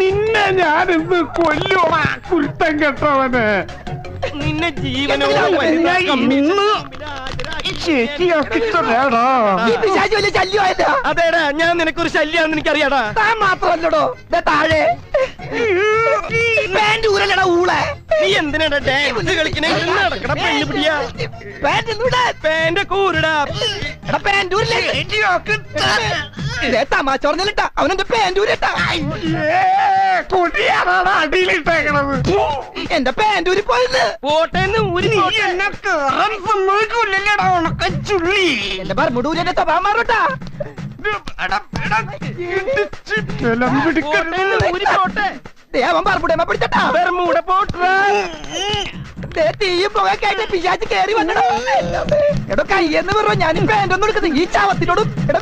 നിന്നെ ഞാനിന്ന് കൊല്ലുവാ കുരുത്തം കെട്ടവന്. നിന്നെ ജീവനും ഞാൻ ഇന്ന് ശരിയാക്കി തരാടാ ഈ പിശാചി വലിയ ശല്യമായല്ലോ അതേടാ ഞാൻ നിനക്കൊരു ശല്യാന്ന് എനിക്കറിയാടാ. താൻ മാത്രമല്ലടോ ദേ താഴെ. പാന്റ് ഊരല്ലടാ ഊളെ. നീ എന്തിനാടാ ഡാൻസ് കളിക്കണേ? നടക്കട പെണ്ണു പിടിയാ. Pant പേന്റെ കൂരടാ pant ഊരില്ലേ? ദേ തമാശ പറഞ്ഞിട്ടാ അവനെന്റെ പാന്റ് ഊരിട്ടാ? അടിയിലിട്ടേക്കണത്. എന്റെ പാന്റ് ഊരി പോയത് പോട്ടേന്ന് ഊരി നീ എന്നെ കേറാൻ സമ്മതിക്കൂല്ലല്ലേടാ ഉണക്ക ചുള്ളി. എന്റെ മാറൂട്ടാ ബലം ഊരി അവൻ പിടിച്ചട്ടാ. ബെർമൂട പോട്ടാ. തീയും പുകയൊക്കെ കേറി വന്നടാ. എടോ കയ്യെന്ന് പറ ഒന്നും എടുക്കുന്നത് ഈ ചാവത്തിനോടും. എടാ